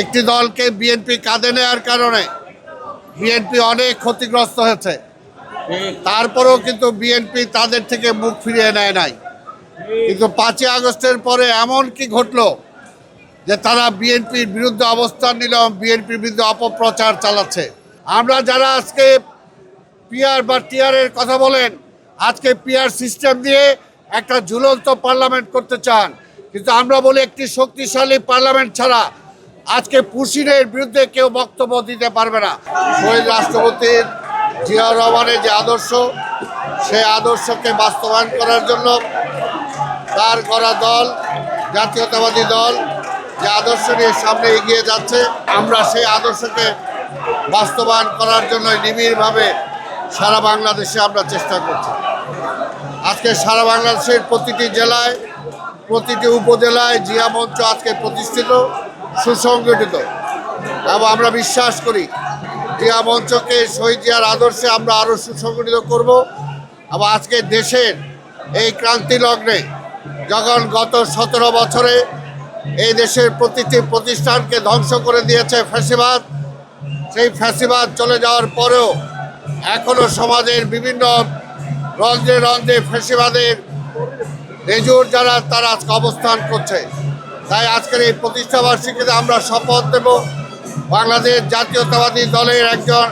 একটি দলকে বিএনপি কাঁধে নেওয়ার কারণে বিএনপি অনেক ক্ষতিগ্রস্ত হয়েছে। তারপরেও কিন্তু বিএনপি তাদের থেকে মুখ ফিরিয়ে নেয় নাই। কিন্তু পাঁচই আগস্টের পরে এমন কি ঘটলো যে তারা বিএনপির বিরুদ্ধে অবস্থান নিল বিএনপির বিরুদ্ধে অপপ্রচার চালাচ্ছে। আমরা যারা আজকে পিআর বা টিআরের কথা বলেন, আজকে পিআর সিস্টেম দিয়ে একটা ঝুলন্ত পার্লামেন্ট করতে চান, কিন্তু আমরা বলি একটি শক্তিশালী পার্লামেন্ট ছাড়া আজকে পুশিনের বিরুদ্ধে কেউ বক্তব্য দিতে পারবে না। শহীদ রাষ্ট্রপতির জিয়াউর রহমানের যে আদর্শ, সেই আদর্শকে বাস্তবায়ন করার জন্য তার করা দল, জাতীয়তাবাদী দল যে আদর্শ নিয়ে সামনে এগিয়ে যাচ্ছে, আমরা সেই আদর্শকে বাস্তবায়ন করার জন্য নিবিড়ভাবে সারা বাংলাদেশে আমরা চেষ্টা করছি। আজকে সারা বাংলাদেশের প্রতিটি জেলায়, প্রতিটি উপজেলায় জিয়া মঞ্চ আজকে প্রতিষ্ঠিত। সুসংগঠিত। এবং আমরা বিশ্বাস করি জিয়া মঞ্চকে শহীদ জিয়ার আদর্শে আমরা আরও সুসংগঠিত করব। এবং আজকে দেশের এই ক্রান্তি লগ্নে যখন গত সতেরো বছরে এই দেশের প্রতিটি প্রতিষ্ঠানকে ধ্বংস করে দিয়েছে ফ্যাসিবাদ, সেই ফ্যাসিবাদ চলে যাওয়ার পরেও এখনও সমাজের বিভিন্ন রঞ্জে রঞ্জে ফ্যাসিবাদের রেজুর যারা, তারা আজকে অবস্থান করছে। তাই আজকের এই প্রতিষ্ঠাবার্ষিকীতে আমরা শপথ দেব বাংলাদেশ জাতীয়তাবাদী দলের একজন,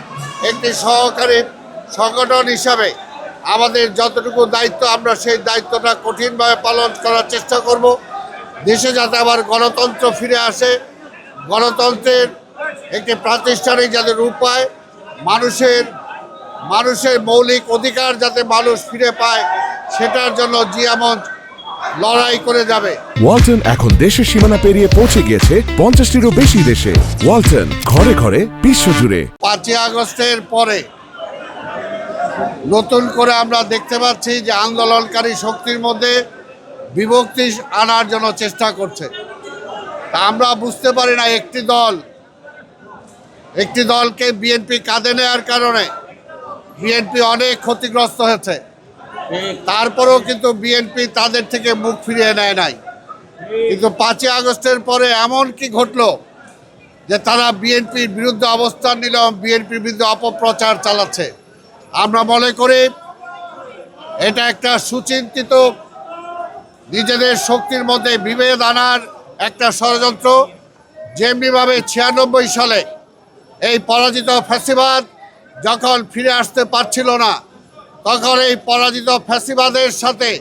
একটি সহকারী সংগঠন হিসাবে আমাদের যতটুকু দায়িত্ব, আমরা সেই দায়িত্বটা কঠিনভাবে পালন করার চেষ্টা করব। দেশে যাতে আবার গণতন্ত্র ফিরে আসে, গণতন্ত্রের একটি প্রাতিষ্ঠানিক যাতে রূপ পায়, মানুষের মানুষের মৌলিক অধিকার যাতে মানুষ ফিরে পায়, সেটার জন্য জিয়া মঞ্চ লড়াই করে যাবে। ওয়ালটন এখন দেশের সীমানা পেরিয়ে পৌঁছে গিয়েছে পঞ্চাশটিরও বেশি দেশে। ওয়ালটন ঘরে ঘরে বিশ্বজুড়ে। পাঁচই আগস্টের পরে নতুন করে আমরা দেখতে পাচ্ছি যে আন্দোলনকারী শক্তির মধ্যে বিভক্তি আনার জন্য চেষ্টা করছে। তা আমরা বুঝতে পারি না একটি দল একটি দলকে বিএনপি কাঁধে নেওয়ার কারণে বিএনপি অনেক ক্ষতিগ্রস্ত হয়েছে। তারপরেও কিন্তু বিএনপি তাদের থেকে মুখ ফিরিয়ে নেয় নাই। কিন্তু পাঁচই আগস্টের পরে এমন কি ঘটলো যে তারা বিএনপির বিরুদ্ধে অবস্থান নিল বিএনপির বিরুদ্ধে অপপ্রচার চালাচ্ছে? আমরা মনে করি এটা একটা সুচিন্তিত, নিজেদের শক্তির মধ্যে বিভেদ আনার একটা ষড়যন্ত্র। যেমনিভাবে ছিয়ানব্বই সালে এই পরাজিত ফ্যাসিবাদ যখন ফিরে আসতে পারছিল না তখন এই পরাজিত ফ্যাসিবাদের সাথে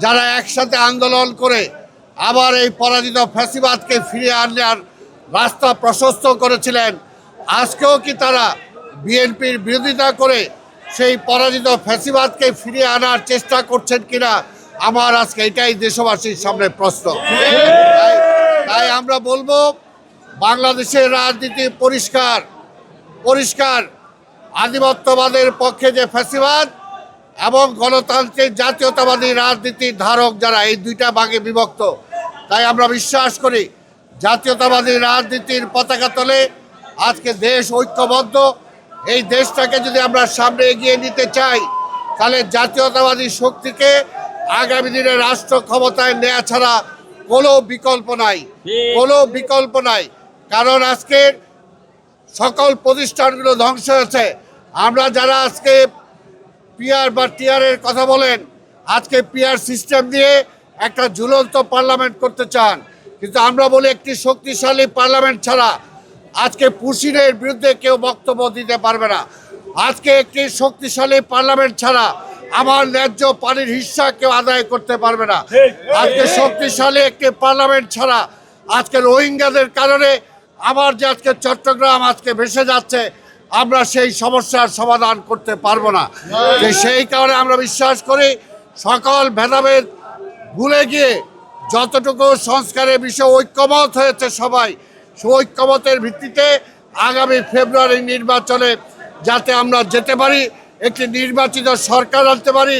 যারা একসাথে আন্দোলন করে আবার এই পরাজিত ফ্যাসিবাদকে ফিরিয়ে আনার রাস্তা প্রশস্ত করেছিলেন। আজকেও কি তারা বিএনপির বিরোধিতা করে সেই পরাজিত ফ্যাসিবাদকে ফিরিয়ে আনার চেষ্টা করছেন কিনা? আমার আজকে এটাই দেশবাসীর সামনে প্রশ্ন। তাই- তাই আমরা বলব, বাংলাদেশের রাজনীতি পরিষ্কার পরিষ্কার। আধিপত্যবাদের পক্ষে যে ফ্যাসিবাদ এবং গণতান্ত্রিক জাতীয়তাবাদী রাজনীতির ধারক যারা, এই দুইটা ভাগে বিভক্ত। তাই আমরা বিশ্বাস করি, জাতীয়তাবাদী রাজনীতির পতাকা তলে আজকে দেশ ঐক্যবদ্ধ। এই দেশটাকে যদি আমরা সামনে এগিয়ে নিতে চাই, তাহলে জাতীয়তাবাদী শক্তিকে আগামী দিনে রাষ্ট্র ক্ষমতায় নেওয়া ছাড়া কোনো বিকল্প নাই। কোনো বিকল্প নাই। কারণ আজকের সকল প্রতিষ্ঠানগুলো ধ্বংস হয়েছে। আমরা যারা আজকে পিআর বা টিয়ারের কথা বলেন আজকে পিয়ার সিস্টেম দিয়ে একটা ঝুলন্ত পার্লামেন্ট করতে চান। কিন্তু আমরা বলি একটি শক্তিশালী পার্লামেন্ট ছাড়া আজকে পুশিনের বিরুদ্ধে কেউ বক্তব্য দিতে পারবে না। আজকে একটি শক্তিশালী পার্লামেন্ট ছাড়া আমার ন্যায্য পানির হিস্সা কেউ আদায় করতে পারবে না। আজকে শক্তিশালী একটি পার্লামেন্ট ছাড়া আজকে রোহিঙ্গাদের কারণে আমার যে আজকে চট্টগ্রাম আজকে ভেসে যাচ্ছে আমরা সেই সমস্যার সমাধান করতে পারব না। সেই কারণে আমরা বিশ্বাস করি সকল ভেদাভেদ ভুলে গিয়ে যতটুকু সংস্কারের বিষয়ে ঐক্যমত হয়েছে সবাই ঐক্যমতের ভিত্তিতে আগামী ফেব্রুয়ারি নির্বাচনে যাতে আমরা যেতে পারি, একটি নির্বাচিত সরকার আনতে পারি,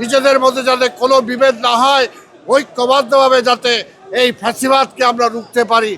নিজেদের মধ্যে যাতে কোনো বিভেদ না হয়, ঐক্যবদ্ধভাবে যাতে এই ফ্যাসিবাদকে আমরা রুখতে পারি।